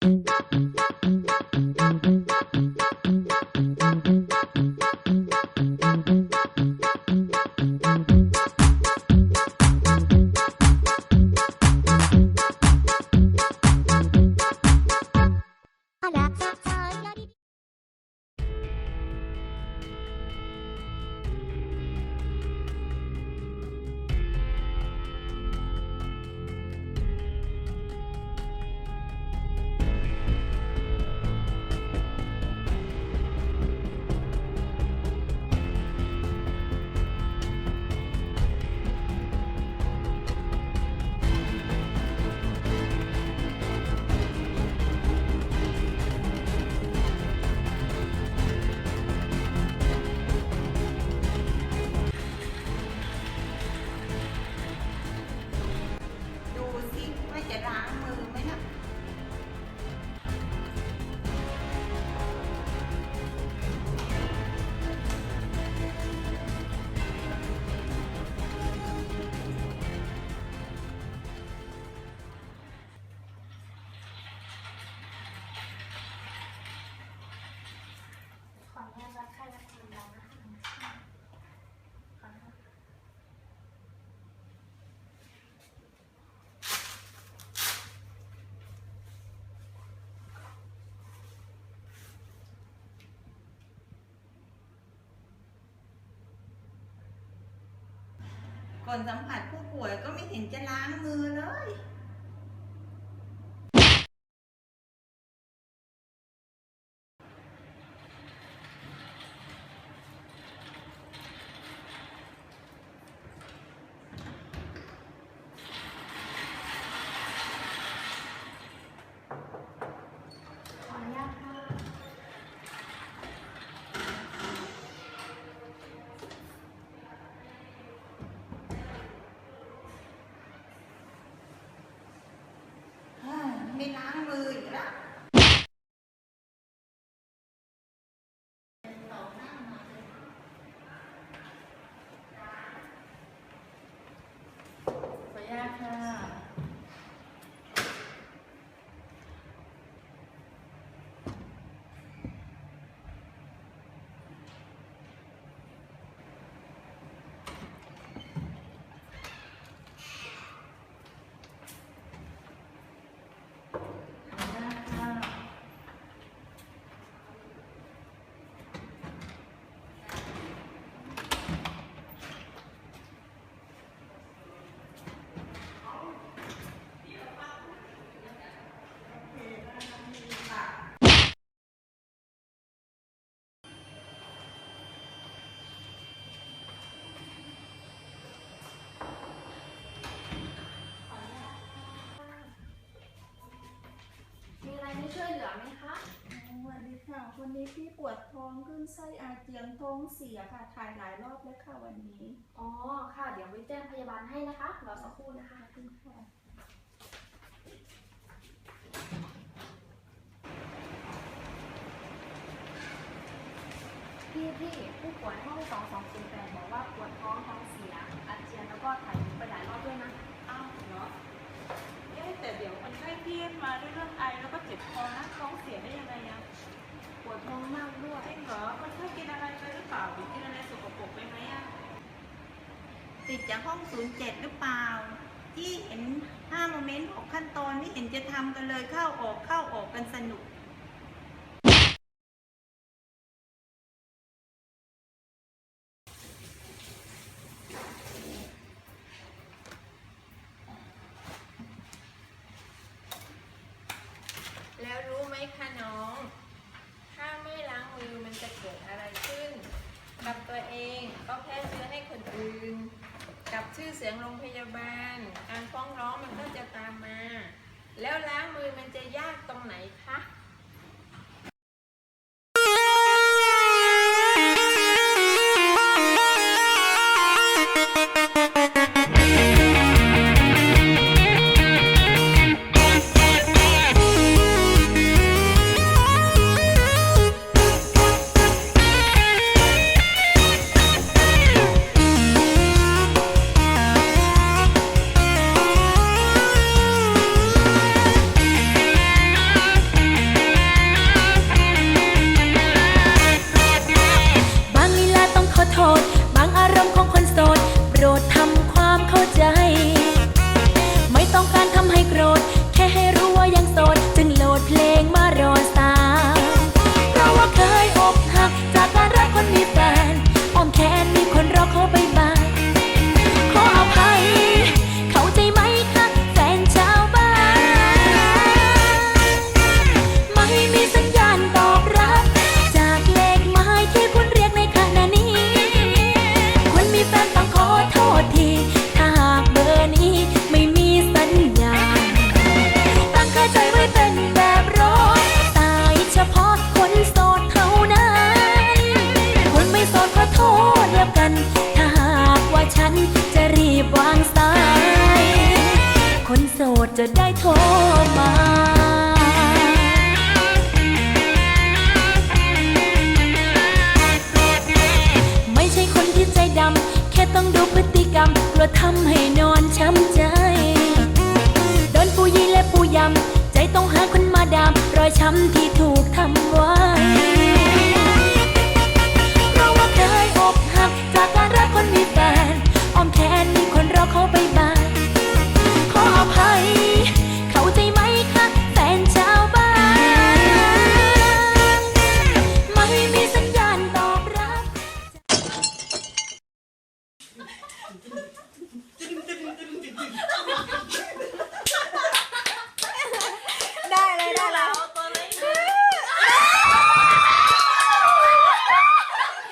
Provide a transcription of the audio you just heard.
Thank you. ก่อนสัมผัสผู้ป่วยก็ไม่เห็นจะล้างมือเลย ขออนุญาตค่ะ เฮ้ยไม่ล้างมืออีกแล้ว ขออนุญาตค่ะ ขออนุญาตค่ะ มีอะไรให้ช่วยเหลือไหมคะ สวัสดี ค่ะ วันนี้พี่ปวดท้องขึ้นไส้อาเจียนท้องเสียค่ะ ถ่ายหลายรอบแล้วค่ะวันนี้ อ๋อ ค่ะ เดี๋ยวไปแจ้งพยาบาลให้นะคะ รอสักครู่นะคะ ขอบคุณค่ะ พี่พี่ผู้ป่วยห้อง 2208บอกว่าปวดท้อง ติดจากห้อง 07 หรือเปล่า ที่เห็น5โมเมนต์6ขั้นตอนไม่เห็นจะทำกันเลยเข้าออกเข้าออกกันสนุกแล้วรู้ไหมคะน้อง ถ้าไม่ล้างมือมันจะเกิดอะไรขึ้น กับตัวเองก็แพร่เชื้อให้คนอื่น กับชื่อเสียงโรงพยาบาล การฟ้องร้องมันก็จะตามมา แล้วล้างมือมันจะ จะได้โทรมาไม่ใช่คนที่ใจดำแค่ต้องดูพฤติกรรมกลัวทำให้นอนช้ำใจ โดนปูยี่และปูยำ ใจต้องหาคนมาดาม รอยช้ำที่ถูกทำไว้เพราะว่าเคยอกหักจากการรักคนมีแฟน Tirim, tirim, tirim, tirim.